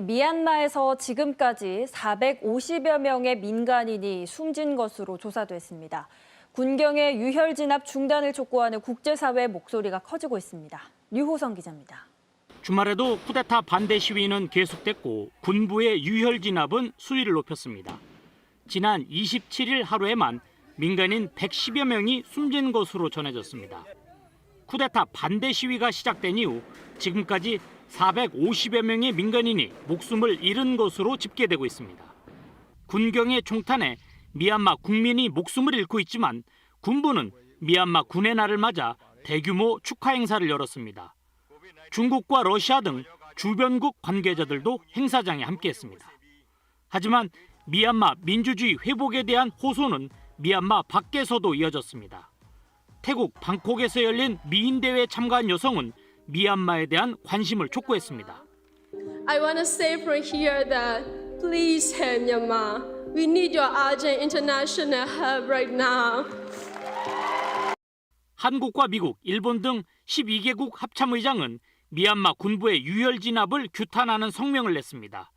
미얀마에서 지금까지 450여 명의 민간인이 숨진 것으로 조사됐습니다. 군경의 유혈 진압 중단을 촉구하는 국제사회의 목소리가 커지고 있습니다. 류호성 기자입니다. 주말에도 쿠데타 반대 시위는 계속됐고 군부의 유혈 진압은 수위를 높였습니다. 지난 27일 하루에만 민간인 110여 명이 숨진 것으로 전해졌습니다. 쿠데타 반대 시위가 시작된 이후 지금까지 450여 명의 민간인이 목숨을 잃은 것으로 집계되고 있습니다. 군경의 총탄에 미얀마 국민이 목숨을 잃고 있지만 군부는 미얀마 군의 날을 맞아 대규모 축하 행사를 열었습니다. 중국과 러시아 등 주변국 관계자들도 행사장에 함께했습니다. 하지만 미얀마 민주주의 회복에 대한 호소는 미얀마 밖에서도 이어졌습니다. 태국 방콕에서 열린 미인 대회에 참가한 여성은 미얀마에 대한 관심을 촉구했습니다. I want to say from here that please help Myanmar. We need your urgent international help right now. 한국과 미국, 일본 등 12개국 합참의장은 미얀마 군부의 유혈 진압을 규탄하는 성명을 냈습니다.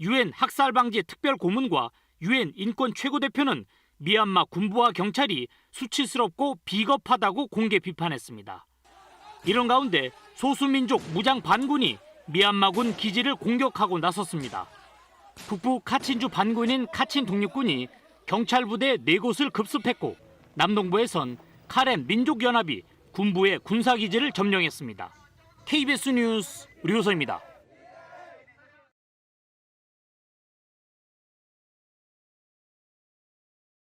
유엔 학살 방지 특별 고문과 유엔 인권 최고 대표는 미얀마 군부와 경찰이 수치스럽고 비겁하다고 공개 비판했습니다. 이런 가운데 소수민족 무장 반군이 미얀마군 기지를 공격하고 나섰습니다. 북부 카친주 반군인 카친 독립군이 경찰 부대 네 곳을 급습했고 남동부에선 카렌 민족연합이 군부의 군사기지를 점령했습니다. KBS 뉴스 류호서입니다.